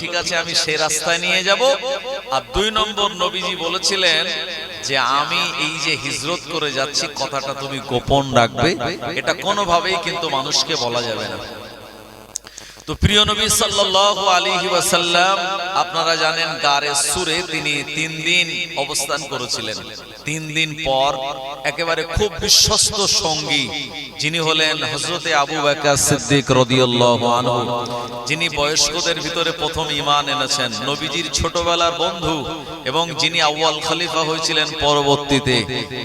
ঠিক আছে, আমি সে রাস্তায় নিয়ে যাব। আর দুই নম্বর নবীজি বলেছিলেন যে আমি এই যে হিজরত করে যাচ্ছি, কথাটা তুমি গোপন রাখবে। এটা কোনোভাবেই কিন্তু মানুষকে বলা যাবে না। তো প্রিয় নবী সাল্লাল্লাহু আলাইহি ওয়াসাল্লাম, আপনারা জানেন গারে সুরে তিনি তিন দিন অবস্থান করেছিলেন। তিন দিন পর একেবারে খুব বিশ্বস্ত সঙ্গী যিনি হলেন হযরতে আবু বকর সিদ্দিক রাদিয়াল্লাহু আনহু। যিনি বয়স্কদের ভিতরে প্রথম ঈমান এনেছেন, নবীজির ছোটবেলার বন্ধু এবং যিনি আউয়াল খলিফা হয়েছিলেন পরবর্তীতে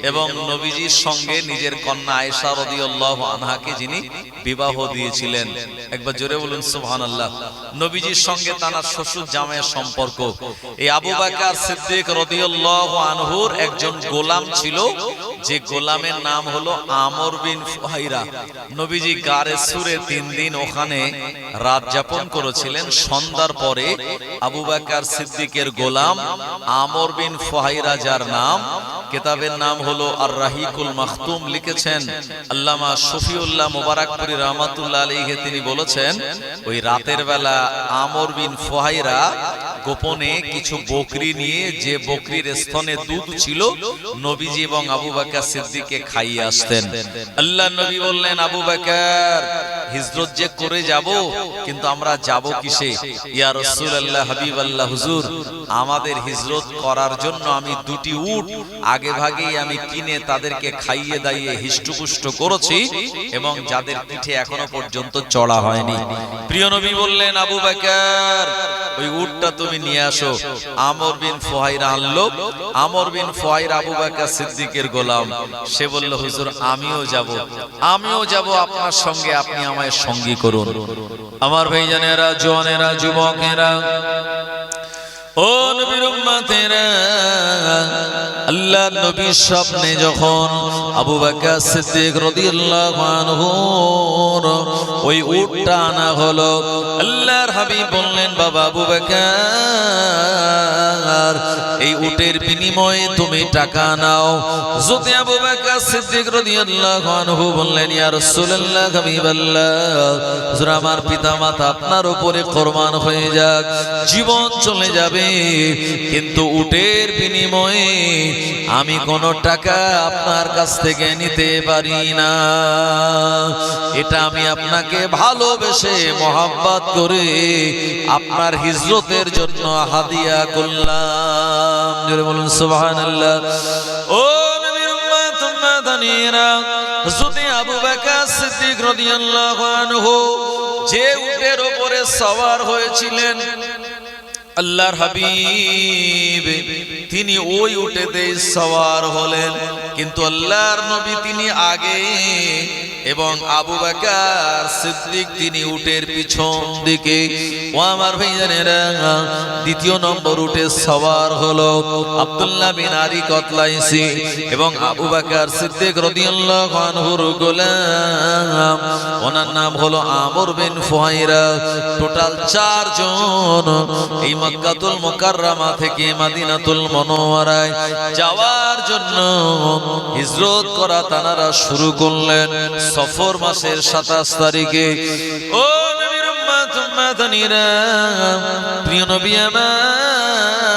এবং নবীজির সঙ্গে নিজের কন্যা আয়েশা রাদিয়াল্লাহু আনহাকে যিনি বিবাহ দিয়েছিলেন। একবার জোরে বলুন সম্পর্ক। এই আবু সিদ্দিক আনহুর একজন গোলাম ছিল। যে গোলামের নাম হলো আমর বিন ফুহাইরা। নবীজি গারে সুরে তিন দিন ওখানে রাত যাপন করেছিলেন। সন্ধ্যার পরে আবু বকর সিদ্দিকের গোলাম আমর বিন ফুহাইরা যার নাম, কেতাবের নাম হলো আর রাহিকুল মাহতুম লিখেছেন। আল্লামা শফিউল্লাহ মুবারকপুরি রহমাতুল্লাহ আলাইহি তিনি বলেছেন ওই রাতের বেলা আমর বিন ফোহাইরা গোপনে কিছু বকরি নিয়ে যে বকরির স্তনে দুধ ছিল, নবীজি এবং আবু বাকা সিদ্দিকে খাইয়ে আসতেন। আল্লাহ নবী বললেন, আবু বকর হিজরত যে করে যাব, কিন্তু আমরা যাব কিসে? ইয়া রাসূলুল্লাহ, হাবিবাল্লাহ, হুজুর, আমাদের হিজরত করার জন্য আমি দুটি উট আগে ভাগেই আমি কিনে তাদেরকে খাইয়ে দাইয়ে হিষ্টপুষ্ট করেছি এবং যাদের পিঠে এখনও পর্যন্ত চড়া হয়নি। প্রিয় নবী বললেন, আবু বকর, ওই উটটা তুমি নিয়ে আসো। আমর বিন ফুহাইরা আনলো। আমর বিন ফুহাইরা আবু বকর সিদ্দিকের গোলাম। সে বলল, হুজুর, আমিও যাব। আমিও যাব, আপনার সঙ্গে আপনি আমায় সঙ্গী করুন। আমার ভাইজানেরা জোয়ানেরা যুবকেরা ও নবীর উম্মতেরা আল্লাহ নবীর স্বপ্নে যখন আবু বকর সিদ্দিক রাদিয়াল্লাহু আনহু ওই উটটা আনা হলো, আল্লাহর হাবিব বললেন, বাবা আবু বকর, এই উটের বিনিময়ে তুমি টাকা নাও। যদি আবু বাকা সিদ্দিক রাদিয়াল্লাহু আনহু বললেন, ইয়া রাসূলুল্লাহ, হাবিবাল্লাহ, হুজুর, আমার পিতামাতা আপনার উপরে কোরবান হয়ে যাক, জীবন চলে যাবে, কিন্তু উটের বিনিময়ে আমি কোনো টাকা আপনার কাছ থেকে নিতে পারি না। এটা আমি আপনাকে ভালোবেসে মহাব্বত করে আপনার হিজরতের জন্য হাদিয়া করলাম। বলুন, সুবহানাল্লাহ। ও যদি যে উপরে সওয়ার হয়েছিলেন, আল্লাহর হাবিব। তিনি ওই উঠেতে সওয়ার হলেন। কিন্তু আল্লাহর নবী তিনি আগে এবং আবু বাকার সিদ্দিক তিনি উটের পিছন দিকে। ও আমার ভাইজানেরা দ্বিতীয় নম্বর উটে সওয়ার হলো আব্দুল্লাহ বিন আরি কতলাইসি এবং আবু বাকার সিদ্দিক রাদিয়াল্লাহু আনহুর গোলাম। ওনার নাম হলো আমর বিন ফুহাইরা। টোটাল চারজন এই মক্কাতুল মুকাররমা থেকে মদিনাতুল মুনাওয়ারায় যাওয়ার জন্য হিজরত করা তানারা শুরু করলেন। সফর মাসের 27 তারিখে। ও নবীর প্রিয় নবী আমার।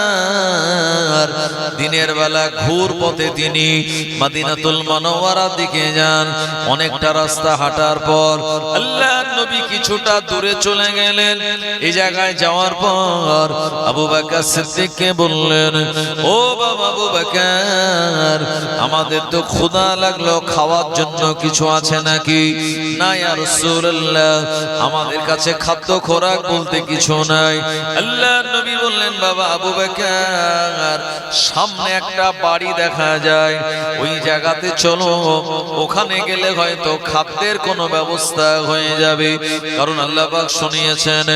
দিনের বেলা ঘুর পথে তিনি মদিনাতুল মুনাওয়ারার দিকে যান। অনেকটা রাস্তা হাঁটার পর আল্লাহ নবী কিছুটা দূরে চলে গেলেন। এই জায়গায় যাওয়ার পর আবু বকর সিদ্দিককে বললেন, ও বাবা আবু বকর, আমাদের তো ক্ষুধা লাগল, খাওয়ার জন্য কিছু আছে নাকি? না ইয়া রাসূলুল্লাহ, আমাদের কাছে খাদ্য খোরাক বলতে কিছু নাই। আল্লাহ বললেন বাবা আবু বকর, সামনে একটা বাড়ি দেখা যায়। ওই জায়গাতে চলো, ওখানে গেলে হয়তো খাদ্যের কোনো ব্যবস্থা হয়ে যাবে। কারণ আল্লাহ পাক শুনিয়েছেন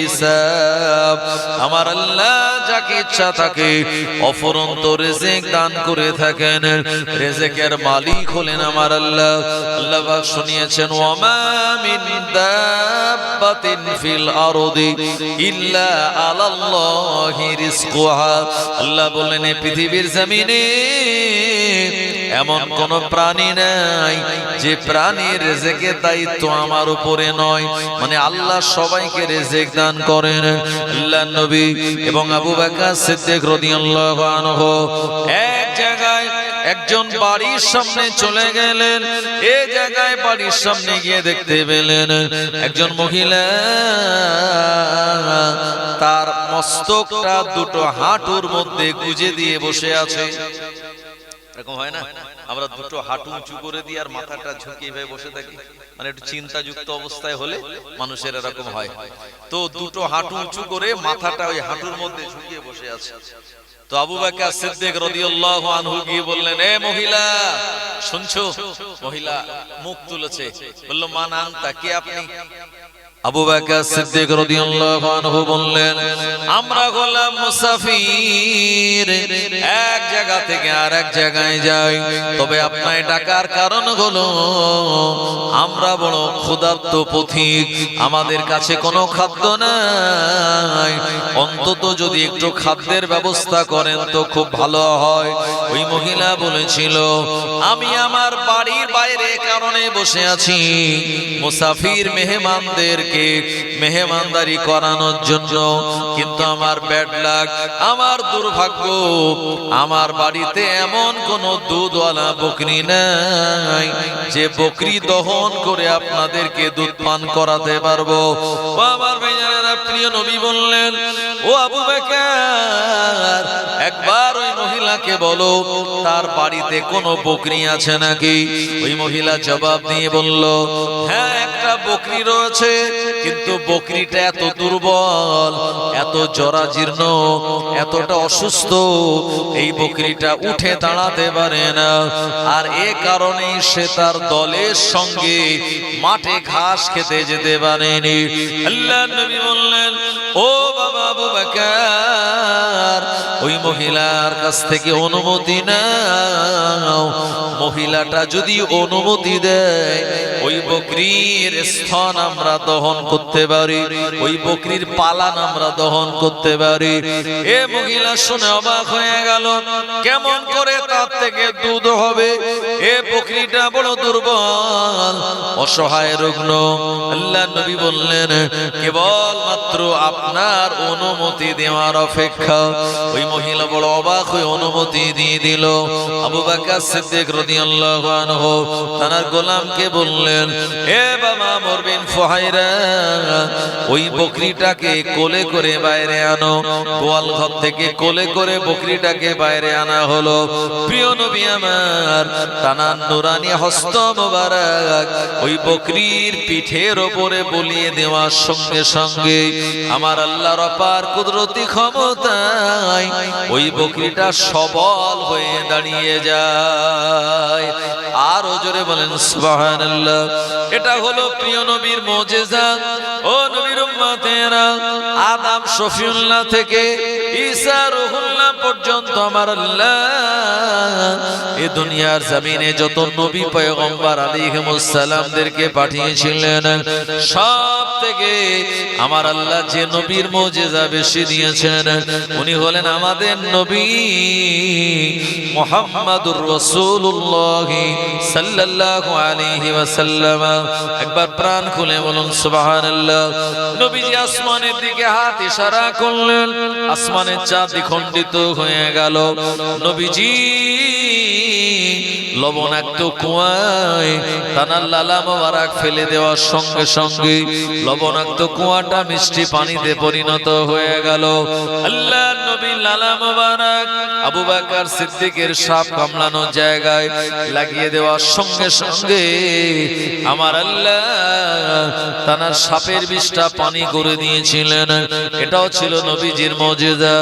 হিসাব। আমার আল্লাহ যাকে ইচ্ছা তাকে অফরন্ত রিজিক দান করে থাকেন। রিজিকের মালিক হলেন আমার আল্লাহ। আল্লাহ পাক শুনিয়েছেন ইল্লা আলাল্লাহি রিজকুহা আল্লাহ বললেন এই পৃথিবীর জমিনে এমন কোন প্রাণী নাই যে প্রাণীর রেজেকের দায়িত্ব আমার উপরে নয়। মানে আল্লাহ সবাইকে রেজেক দান করেন। আল্লাহ নবী এবং আবু বকর সিদ্দিক রাদিয়াল্লাহু এক জায়গায় একজন বাড়ির সামনে চলে গেলেন। এ জায়গায় বাড়ির সামনে গিয়ে দেখতে পেলেন একজন মহিলা। তার মস্তকটা দুটো হাঁটুর মধ্যে গুজে দিয়ে বসে আছে। এরকম হয় না? আমরা দুটো হাঁটু উঁচু করে দিই আর মাথাটা ঝুঁকিয়ে ভাবে বসে থাকি। মানে একটু চিন্তাযুক্ত অবস্থায় হলে মানুষের এরকম হয়। তো দুটো হাঁটু উঁচু করে মাথাটা ওই হাঁটুর মধ্যে ঝুঁকিয়ে বসে আছে। মহিলা মুখ তুলেছে। বলল মান আনতা কে আপনি? আবু বকর সিদ্দিক রাদিয়াল্লাহু আনহু বললেন, আমরা হলাম মুসাফির। এক জায়গা থেকে আর এক জায়গায় যাই। তবে আপনার ডাকার কারণ হলো, আমরা বড় ক্ষুধার্ত পথিক। আমাদের কাছে কোনো খাদ্য নাই। অন্তত যদি একটু খাদ্যের ব্যবস্থা করেন তো খুব ভালো হয়। ওই মহিলা বলেছিল আমি আমার বাড়ির বাইরে কারণে বসে আছি। মুসাফির মেহমানদেরকে মেহমানদারি করানোর জন্য। কিন্তু আমার ব্যাড লাগ আমার দুর্ভাগ্য, আমার বাড়িতে এমন কোন দুধওয়ালা বকরি নাই যে বকরি দহন করে আপনাদেরকে দুধ পান করাতে পারব। আমার প্রিয় নবী বললেন, ও আবু বেকার, একবার ওই মহিলাকে বলো, তার বাড়িতে কোনো বকরি আছে নাকি? ওই মহিলা জবাব দিয়ে বলল হ্যাঁ একটা বকরি রয়েছে, কিন্তু বকরিটা এত দুর্বল, এত জরাজীর্ণ, এতটা অসুস্থ, এই বকরিটা উঠে দাঁড়াতে পারে না। আর এ কারণেই সে তার দলের সঙ্গে মাঠে ঘাস খেতে যেতে পারেনি। আল্লাহ নবী বললেন, ও বকর ওই মহিলার কাছ থেকে অনুমতি নাও। মহিলাটা যদি অনুমতি দেয়, ওই বকরির স্থন আমরা দহন করতে পারি, ওই বকরির পালান আমরা দহন করতে পারি। এ মহিলা শুনে অবাক হয়ে গেল, কেমন করে তার থেকে দুধ হবে? এ বকরিটা বড় দুর্বল, অসহায় রুগ্ন। আল্লাহ নবী বললেন কেবল মাত্র আপনার অনুমতি দেওয়ার অপেক্ষা। ওই মহিলা বড় অবাক হয়ে অনুমতি দিয়ে দিল। আবু বকর সিদ্দিক রাদিয়াল্লাহু আনহু তার গোলামকে বললেন, এ বাবা মরবিন ফুহাইরা, ওই বকরিটাকে কোলে করে বাইরে আনো। গোয়াল ঘর থেকে কোলে করে বকরিটাকে বাইরে আনা হলো। প্রিয় নবী আমার, তানার নুরানি হস্ত ওই বকরির পিঠের ওপরে বলিয়ে দেওয়ার সঙ্গে সঙ্গে আমার আল্লাহর অপার কুদরতি ক্ষমতায় ওই বকরিটা সবল হয়ে দাঁড়িয়ে যায়। আরও জোরে বলেন, সুবহানাল্লাহ। এটা হলো প্রিয় নবীর মুজিজা। ও নবীর উম্মতেরা, আদম শফিউল্লাহ থেকে ঈসা রুহুল্লাহ পর্যন্ত আমার আল্লাহ। এই দুনিয়ার জমিনে যত নবী পয়গম্বর আলাইহিমুস সালামদেরকে পাঠিয়েছিলেন, সব থেকে আমার আল্লাহ যে নবীর মুজিজা বেশি দিয়েছেন উনি হলেন আমাদের নবী মুহাম্মাদুর রাসূলুল্লাহ সাল্লাল্লাহু আলাইহি ওয়াসাল্লাম। একবার প্রাণ খুলে বলুন, সুবহানাল্লাহ। নবীজি আসমানের দিকে হাত ইশারা করলেন, আসমানের চাঁদ দ্বিখণ্ডিত হয়ে গেল। নবীজি লবণাক্ত কুয়ায় তানার লালা মোবারক ফেলে দেওয়ার সঙ্গে সঙ্গে লবণাক্ত কুয়াটা মিষ্টি পানিতে পরিণত হয়ে গেল। আল্লাহ নবী লালা মোবারক, আবু বাকার সিদ্দিকের সাপ কামলানো জায়গায় লাগিয়ে দেওয়ার সঙ্গে সঙ্গে আমার আল্লাহ তানার সাপের বিষটা পানি করে দিয়েছিলেন। এটাও ছিল নবীজির মজেদা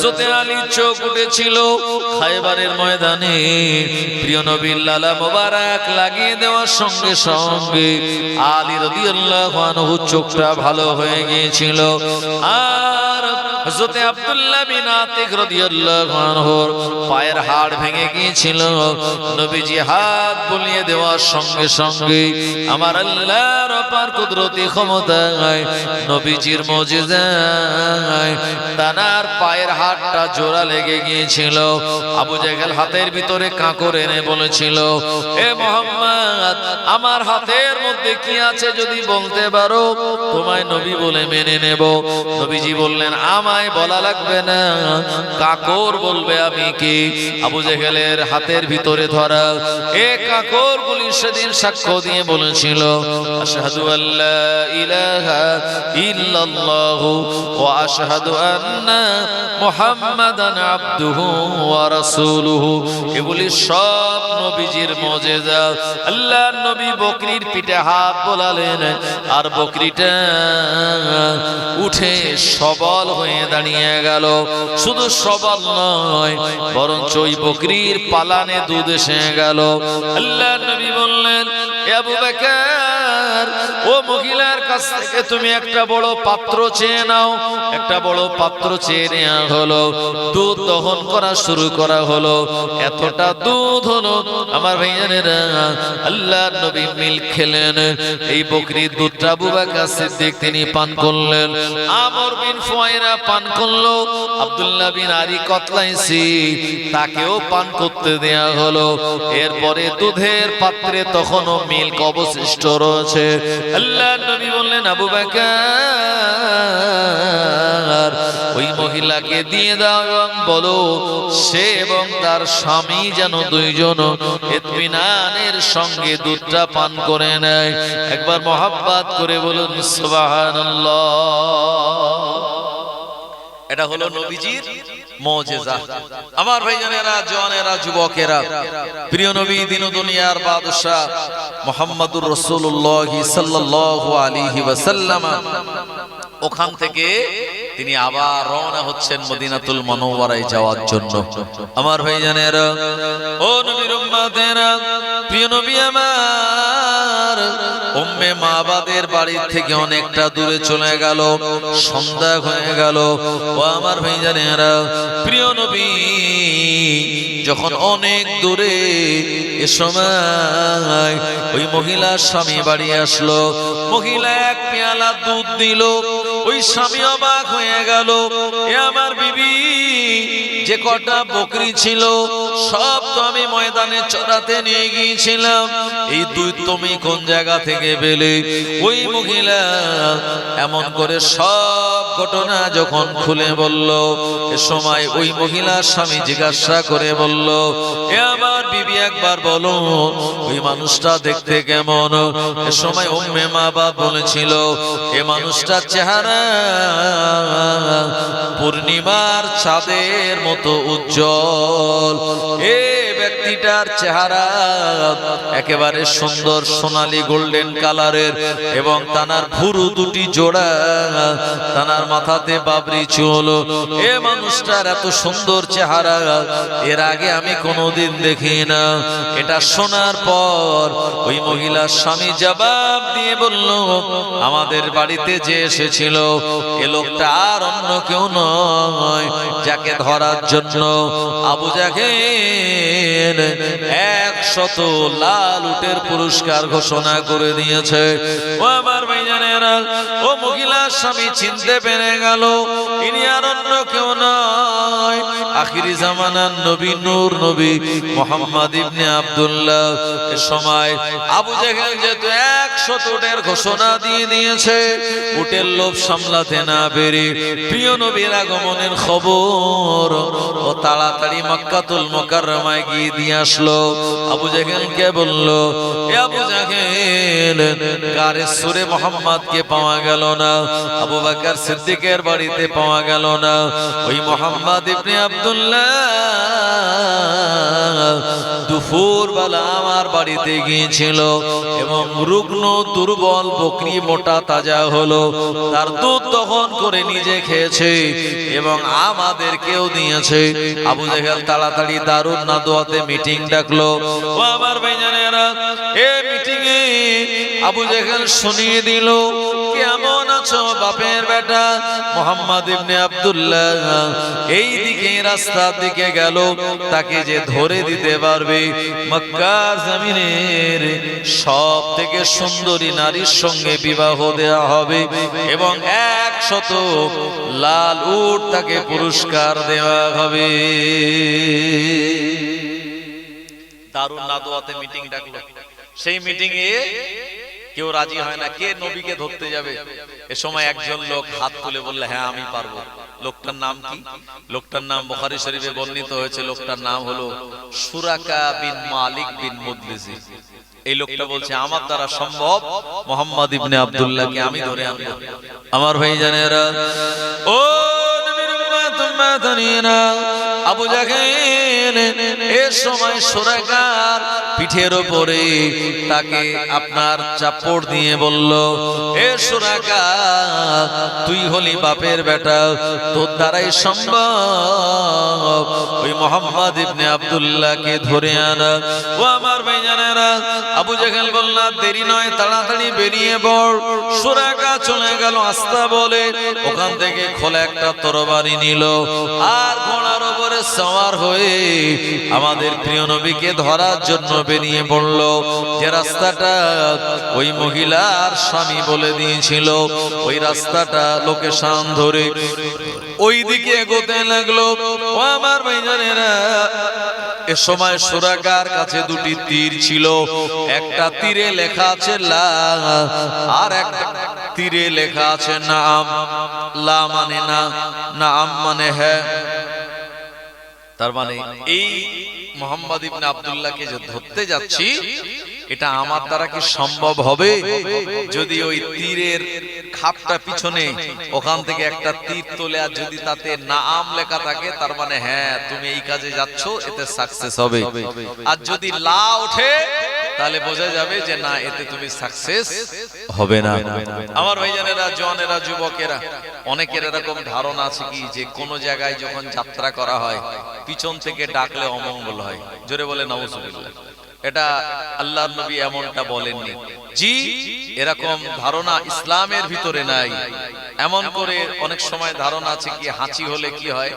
জোতে আলী চোখ উঠেছিল খাইবারের ময়দানে। প্রিয় নবীর লালা মোবারক লাগিয়ে দেওয়ার সঙ্গে সঙ্গে আলী রাদিয়াল্লাহু আনহু চোখটা ভালো হয়ে গিয়েছিল। আর হযরতে আব্দুল্লাহ বিন আতিক রাদিয়াল্লাহু পায়ের হাড় ভেঙে গিয়েছিল। নবীজি হাত বুলিয়ে দেওয়ার সঙ্গে সঙ্গে আমার আল্লাহর অপার কুদরতি ক্ষমতায় নবীজির মুজিজায় তানার পায়ের হাড়টা জোড়া লেগে গিয়েছিল। আবু জাহেল হাতের ভিতরে কাঁকর এনে বলেছিল, এ মোহাম্মদ, আমার হাতের মধ্যে কি আছে যদি বলতে পারো? তোমায় নবী বলে মেনে নেব। নবীজি বললেন আমায় বলা লাগবে না। কাকর বলবে আমি কি? আবু জেহেলের হাতের ভিতরে ধরা। এ কাকর গুলি সেদিন সাক্ষ্য দিয়ে বলেছিল, আশহাদু আল্লা ইলাহা ইল্লাল্লাহ ওয়া আশহাদু আন্না মুহাম্মাদান ওয়া রাসূলুহু। এগুলি সব নবীজির মুজিজা। আল্লাহর নবী বকরির পিঠে হাত বোলালেন আর বকরিটা উঠে সবল হয়ে দাঁড়িয়ে গেল। শুধু সবার নয়, বরঞ্চ ওই বকরির পালানে দুধ এসে গেল। আল্লাহ নবী বললেন আবু বকর কাছ চেয়ে নাও। একটা বড় পাত্র চেয়ে নেওয়া দুধ করা শুরু করা এই বকরির দুধটা আবু বকর সিদ্দিক তিনি পান করলেন। আমর বিন পান করল, আব্দুল্লাহ বিন আরি কতলাইসি, তাকেও পান করতে দেয়া হলো। এরপরে দুধের পাত্রে তখনও মিল্ক অবশিষ্ট রয়েছে। আল্লাহ নবী বললেন, আবু বকর, ওই মহিলাকে দিয়ে দাও এবং বলো, সে এবং তার স্বামী যেন দুইজন ইতমিনানের সঙ্গে দুধটা পান করে নেয়। একবার মহাব্বাত করে বলুন, সুবহানাল্লাহ। এটা হলো নবীজির মজেজা। আমার ভাইজানেরা, জওয়ানেরা, যুবকেরা, প্রিয় নবী দিন দুনিয়ার বাদশাহ মোহাম্মদুর রসুল্লাহ সাল্লাল্লাহু আলাইহি ওয়াসাল্লাম। ওখান থেকে তিনি আবার রওনা হচ্ছেন মদিনাতুল মনোয়ারায় যাওয়ার জন্য। আমার ভাই ভাইজানেরা, ও নবীর প্রিয় নবী আমার অনেক দূরে স্বামী বাড়ি আসলো, মহিলা এক পেয়ালা দুধ দিল, ওই স্বামী অবাক হয়ে গেল আমার বিবি, যে কটা বকরি ছিল, সব তো আমি ময়দানে চড়াতে নিয়ে গিয়েছিলাম, এই দুই তুমি কোন জায়গা থেকে পেলে? ওই মহিলা এমন করে সব ঘটনা যখন খুলে বলল, এ সময় ওই মহিলার স্বামী জিজ্ঞাসা করে বলল, এ আমার বিবি একবার বলো, ওই মানুষটা দেখতে কেমন? এ সময় উম্মে মা বাপ বলেছিল, এ মানুষটার চেহারা পূর্ণিমার চাঁদের মতো উজ্জ্বল। এ ব্যক্তিটার চেহারা একেবারে সুন্দর সোনালী গোল্ডেন কালারের এবং তানার ভুরু দুটি জোড়া, তানার মাথাতে বাবরি চুল। এ মানুষটার এত সুন্দর চেহারা, এর আগে আমি কোনোদিন দেখি না এটা শোনার পর ওই মহিলার স্বামী জবাব দিয়ে বলল, আমাদের বাড়িতে যে এসেছিল, এ লোকটা আর অন্য কেউ নয়, যাকে ধরার জন্য আবু জাহেল একশত লাল উটের পুরস্কার ঘোষণা করে দিয়েছে। ও আমার ভাইজানেরা মহিলার স্বামী চিনতে পেরে গেল। ইনি আর অন্য কেউ নয়। আখিরি জামানার নবী নূর নবী মোহাম্মদ ইবনে আব্দুল্লাহ। সময় আবু জাহেল যেহেতু একশত উটের ঘোষণা দিয়ে দিয়েছে, উটের লোভ সামলাতে না পেরে প্রিয় নবীর আগমনের খবর ও তাড়াতাড়ি মক্কাতুল মোকাররমায় গিয়ে দিয়ে আসলো। আবু জাহেলকে বলল, এ আবু জাহেল, কারে সুরে মোহাম্মদকে পাওয়া গেল না? আবু বাকর সিদ্দিকের বাড়িতে পাওয়া গেল না? ওই মোহাম্মদ ইবনে আব্দুল্লাহ দুপুর বেলা আমার বাড়িতে গিয়েছিল এবং রুগ্ন, দুর্বল বকরি মোটা, তাজা হলো। তার দুধ দহন করে নিজে খেয়েছে এবং আমাদেরকেও দিয়েছে। আবু জাহেল তাড়াতাড়ি দারুণ না দোয়াতে মিটিং ডাকলো। আমার ভাইজানেরা, এ মিটিং এ আবু জাহেল শুনিয়ে দিল, কেমন আছো বাপের বেটা মোহাম্মদ ইবনে আব্দুল্লাহ, এই দিকে রাস্তার দিকে গেল, তাকে যে ধরে দিতে পারবে মক্কার জমিনের সব থেকে সুন্দরী নারীর সঙ্গে বিবাহ দেয়া হবে এবং একশত লাল উট তাকে পুরস্কার দেওয়া হবে। দারুণ নাদোয়াতে মিটিং ডাকলো। সেই মিটিং এ কেউ রাজি হয় না, কে নবীকে ধরতে যাবে? এ সময় একজন লোক হাত তুলে বললে হ্যাঁ আমি পারব। লোকটার নাম কি? লোকটার নাম বুখারী শরীফে বর্ণিত হয়েছে, লোকটার নাম হলো সুরাকা বিন মালিক বিন মুদলিসি এই লোকটা বলছে, আমার দ্বারা সম্ভব, মোহাম্মদ ইবনে আব্দুল্লাহকে আমি ধরে আনব। আমার ভাই জানেরা ও নবীর আবু জাহেল এর সময় সুরাকার পিঠের ওপরে তাকে আপনার চাপড় দিয়ে বলল, এ সুরাকা তুই হলি বাপের বেটা, তোর দ্বারাই সম্ভব। ওই মোহাম্মদ ইবনে আব্দুল্লাহকে ধরে আনা। ও আমার ভাই জানেরা আবু জাহেল বলল, দেরি নয়, তাড়াতাড়ি বেরিয়ে পড়। সুরাকা চলে গেল আস্তা বলে ওখান থেকে খোলা একটা তরবারি নিল, আর ঘোড়ার উপরে সওয়ার হয়ে আমাদের প্রিয় নবীকে ধরার জন্য বেরিয়ে পড়ল। যে রাস্তাটা ওই মহিলার স্বামী বলে দিয়েছিল, ওই রাস্তাটা লোকেশন ধরে ওই দিকে এগোতে লাগল। ও আমার ভাইজানেরা, এ সময় সুরাকার কাছে দুটি তীর ছিল। একটা তীরে লেখা আছে লা আর একটা তীরে লেখা আছে নাম। লা মানে না, নাম মানে হ্যাঁ। তার মানে এই মোহাম্মদ ইবনে আব্দুল্লাহকে যে ধরতে যাচ্ছি, এটা আমার দ্বারা কি সম্ভব হবে? যদি ওই তীরের খাপটা পিছনে ওখান থেকে একটা তীর তোলে আর যদি তাতে নাম লেখা থাকে, তার মানে হ্যাঁ তুমি এই কাজে যাচ্ছ, এতে সাকসেস হবে। আর যদি লা ওঠে তাহলে বোঝা যাবে যে না এতে তুমি সাকসেস হবে না। আমার ভাইজানেরা জওয়ানেরা যুবকেরা অনেকের এরকম ধারণা আছে কি যে কোন জায়গায় যখন যাত্রা করা হয় পিছন থেকে ডাকলে অমঙ্গল হয়। জোরে বলে নওয়াজুবিল্লাহ এটা আল্লাহর নবী এমনটা বলেননি। জি এরকম ধারণা ইসলামের ভিতরে নাই। এমন করে অনেক সময় ধারণা আছে কি হাঁচি হলে কি হয়?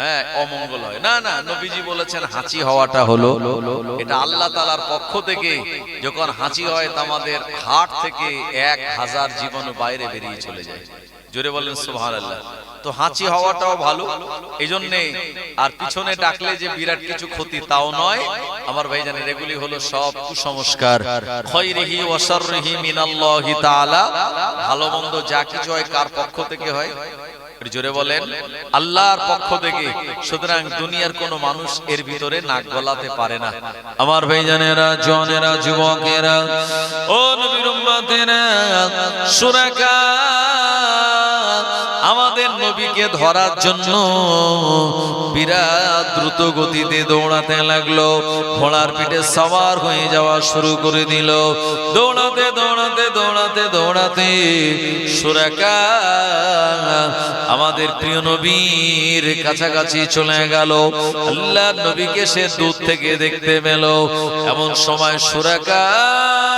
হ্যাঁ অমঙ্গল হয়। না না, নবীজি বলেছেন হাঁচি হওয়াটা হলো এটা আল্লাহ তালার পক্ষ থেকে যখন হাঁচি হয় আমাদের হাট থেকে এক হাজার জীবন বাইরে বেরিয়ে চলে যায়। জোরে বলেন সুহান আল্লাহ তো হাঁচি হওয়াটাও ভালো। এই জন্যে আর পিছনে ডাকলে যে বিরাট কিছু ক্ষতি তাও নয়। আমার ভাই জানেন এগুলি হলো সব কুসংস্কার। খৈরিহি ওয়াসাররিহি মিনাল্লাহি তাআলা। ভালো মন্দ যা কিছু হয় কার পক্ষ থেকে হয়? জোরে বলেন। আল্লাহর পক্ষ থেকে। সুতরাং দুনিয়ার কোন মানুষ এর ভিতরে নাক গলাতে পারে না। আমার ভাইজানেরা জনেরা যুবকেরা ও নবীর উম্মতেরা সুরাকা আমাদের নবীকে ধরার জন্য বিরাট দ্রুত গতিতে দৌড়াতে লাগল। ঘোড়ার পিঠে সওয়ার হয়ে যাওয়া শুরু করে দিল। দৌড়াতে দৌড়াতে দৌড়াতে দৌড়াতে সুরাকা আমাদের প্রিয় নবীর কাছাকাছি চলে গেল। আল্লাহ নবীকে সে দূর থেকে দেখতে পেল। এমন সময় সুরাকার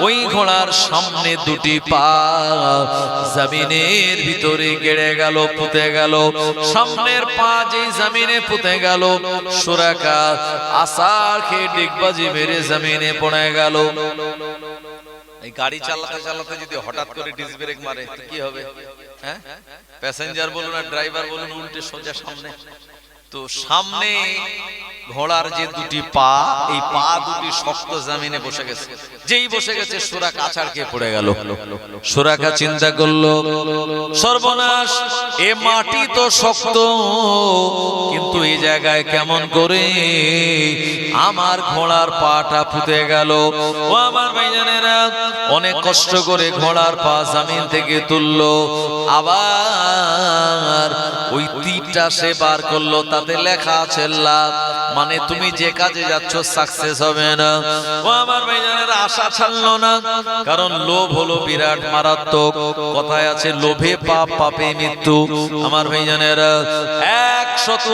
ওই ঘোড়ার সামনে দুটি পা জমিনের ভিতরে গেড়ে গেল, পুঁতে গেল। সামনের পা যেই জমিনে পুঁতে গেল, সুরাকা আশা খেয়ে ডিগবাজি মেরে জমিনে পড়ে গেল। এই গাড়ি চালাতে চালাতে যদি হঠাৎ করে ডিস ব্রেক মারে কি হবে? হ্যাঁ? প্যাসেঞ্জার বলুন আর ড্রাইভার বলুন, উল্টে সোজা সামনে। তো সামনে ঘোড়ার যে দুটি পা, এই পা দুটি শক্ত জামিনে বসে গেছে। যেই বসে গেছে, সুরা কাছাড় খেয়ে পড়ে গেল। সুরাকা চিন্তা করল, সর্বনাশ, এ মাটি তো শক্ত, কিন্তু এই জায়গায় কেমন করে আমার ঘোড়ার পাটা ফুটে গেল। ও আমার ভাইজানেরা, অনেক কষ্ট করে ঘোড়ার পা জামিন থেকে তুললো। আবার ওই তীরটা সে বার করল, তাতে লেখা আছে লাভ মানে তুমি যে কাজে যাচ্ছ সাকসেস হবে না। ও আমার ভাইজানের আশা ছাড়লো না, কারণ লোভ হলো বিরাট মারাত্মক। কথায় আছে, লোভে পাপ, পাপে মৃত্যু। আমার ভাইজানের একশত